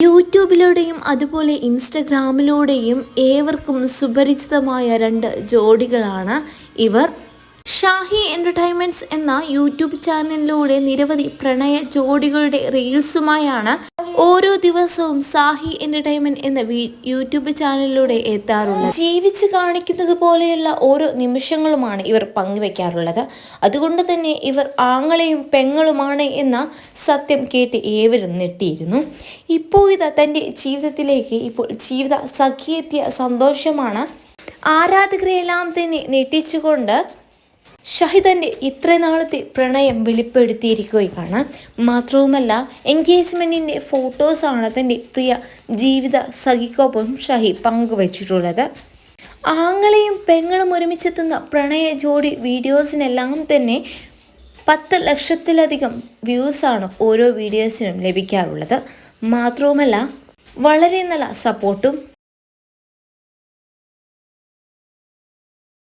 യൂട്യൂബിലൂടെയും അതുപോലെ ഇൻസ്റ്റഗ്രാമിലൂടെയും ഏവർക്കും സുപരിചിതമായ രണ്ട് ജോഡികളാണ് ഇവർ. ഷാഹി എന്റർടൈൻമെന്റ്സ് എന്ന യൂട്യൂബ് ചാനലിലൂടെ നിരവധി പ്രണയ ജോഡികളുടെ റീൽസുമായാണ് ഓരോ ദിവസവും സാഹി എന്റർടൈൻമെന്റ് എന്ന യൂട്യൂബ് ചാനലിലൂടെ എത്താറുള്ളത്. ജീവിച്ച് കാണിക്കുന്നത് പോലെയുള്ള ഓരോ നിമിഷങ്ങളുമാണ് ഇവർ പങ്കുവെക്കാറുള്ളത്. അതുകൊണ്ട് തന്നെ ഇവർ ആങ്ങളെയും പെങ്ങളുമാണ് എന്ന സത്യം കേട്ട് ഏവരും നെട്ടിയിരുന്നു ഇപ്പോൾ ഇതാ തന്റെ ജീവിതത്തിലേക്ക് ഇപ്പോൾ ജീവിത സഖിയെത്തിയ സന്തോഷമാണ്. ആരാധകരെയെല്ലാം തന്നെ ഞെട്ടിച്ചുകൊണ്ട് ഷഹിദന്റെ ഇത്ര നാളത്തെ പ്രണയം വെളിപ്പെടുത്തിയിരിക്കുകയാണ്. മാത്രവുമല്ല എൻഗേജ്മെന്റിന്റെ ഫോട്ടോസാണ് തന്റെ പ്രിയ ജീവിത സഖിക്കൊപ്പം ഷഹി പങ്കുവച്ചിട്ടുള്ളത്. ആങ്ങളെയും പെങ്ങളും ഒരുമിച്ചെത്തുന്ന പ്രണയ ജോഡി വീഡിയോസിനെല്ലാം തന്നെ പത്ത് ലക്ഷത്തിലധികം വ്യൂസാണ് ഓരോ വീഡിയോസിനും ലഭിക്കാറുള്ളത്. മാത്രവുമല്ല വളരെ നല്ല സപ്പോർട്ടും